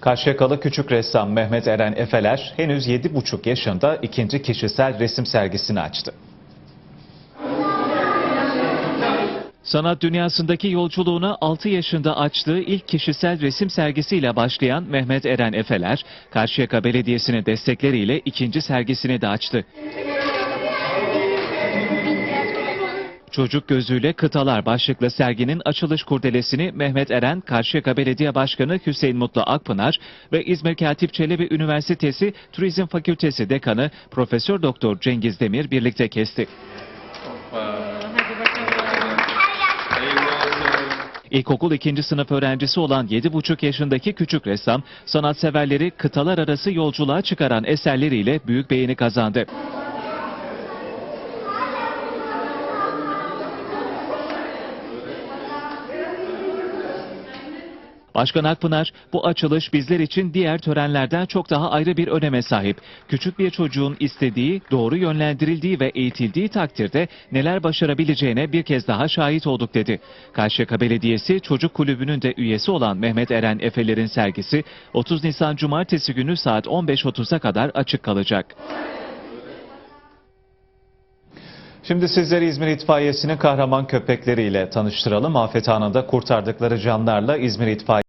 Karşıyakalı küçük ressam Mehmet Eren Efeler henüz 7,5 yaşında ikinci kişisel resim sergisini açtı. Sanat dünyasındaki yolculuğuna 6 yaşında açtığı ilk kişisel resim sergisiyle başlayan Mehmet Eren Efeler, Karşıyaka Belediyesi'nin destekleriyle ikinci sergisini de açtı. Çocuk gözüyle kıtalar başlıklı serginin açılış kurdelesini Mehmet Eren, Karşıyaka Belediye Başkanı Hüseyin Mutlu Akpınar ve İzmir Katip Çelebi Üniversitesi Turizm Fakültesi Dekanı Profesör Doktor Cengiz Demir birlikte kesti. İlkokul 2. sınıf öğrencisi olan 7,5 yaşındaki küçük ressam, sanatseverleri kıtalar arası yolculuğa çıkaran eserleriyle büyük beğeni kazandı. Başkan Akpınar, bu açılış bizler için diğer törenlerden çok daha ayrı bir öneme sahip. Küçük bir çocuğun istediği, doğru yönlendirildiği ve eğitildiği takdirde neler başarabileceğine bir kez daha şahit olduk dedi. Karşıyaka Belediyesi Çocuk Kulübü'nün de üyesi olan Mehmet Eren Efeler'in sergisi 30 Nisan Cumartesi günü saat 15.30'a kadar açık kalacak. Şimdi sizleri İzmir İtfaiyesi'nin kahraman köpekleriyle tanıştıralım. Afet anında kurtardıkları canlarla İzmir İtfaiye